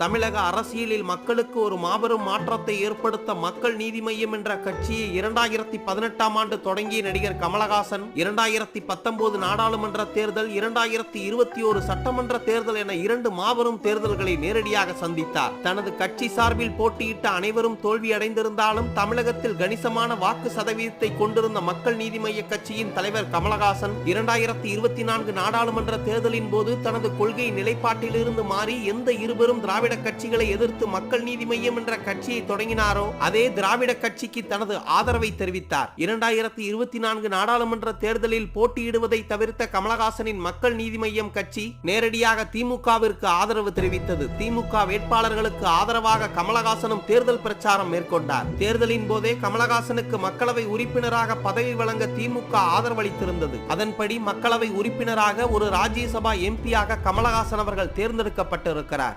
தமிழக அரசியலில் மக்களுக்கு ஒரு மாபெரும் மாற்றத்தை ஏற்படுத்த மக்கள் நீதி மய்யம் என்ற கட்சியை இரண்டாயிரத்தி பதினெட்டாம் ஆண்டு தொடங்கிய நடிகர் கமலஹாசன் இரண்டாயிரத்தி பத்தொன்பது நாடாளுமன்ற தேர்தல் இரண்டாயிரத்தி இருபத்தி ஒரு சட்டமன்ற தேர்தல் என இரண்டு மாபெரும் தேர்தல்களை நேரடியாக சந்தித்தார். தனது கட்சி சார்பில் போட்டியிட்ட அனைவரும் தோல்வியடைந்திருந்தாலும் தமிழகத்தில் கணிசமான வாக்கு சதவீதத்தை கொண்டிருந்த மக்கள் நீதி மைய கட்சியின் தலைவர் கமலஹாசன் இரண்டாயிரத்தி இருபத்தி நான்கு நாடாளுமன்ற தேர்தலின் போது தனது கொள்கை நிலைப்பாட்டிலிருந்து மாறி எந்த இருவரும் திராவிட திராவிட கட்சிகளை எதிர்த்து மக்கள் நீதி மையம் என்ற கட்சியை தொடங்கினாரோ அதே திராவிட கட்சிக்கு தனது ஆதரவை தெரிவித்தார். இரண்டாயிரத்தி இருபத்தி நான்கு நாடாளுமன்ற தேர்தலில் போட்டியிடுவதை தவிர்த்த கமலஹாசனின் மக்கள் நீதி மையம் கட்சி நேரடியாக திமுகவிற்கு ஆதரவு தெரிவித்தது. திமுக வேட்பாளர்களுக்கு ஆதரவாக கமலஹாசனும் தேர்தல் பிரச்சாரம் மேற்கொண்டார். தேர்தலின் போதே கமலஹாசனுக்கு மக்களவை உறுப்பினராக பதவி வழங்க திமுக ஆதரவளித்திருந்தது. அதன்படி மக்களவை உறுப்பினராக ஒரு ராஜ்யசபா எம்பியாக கமலஹாசன் அவர்கள் தேர்ந்தெடுக்கப்பட்டிருக்கிறார்.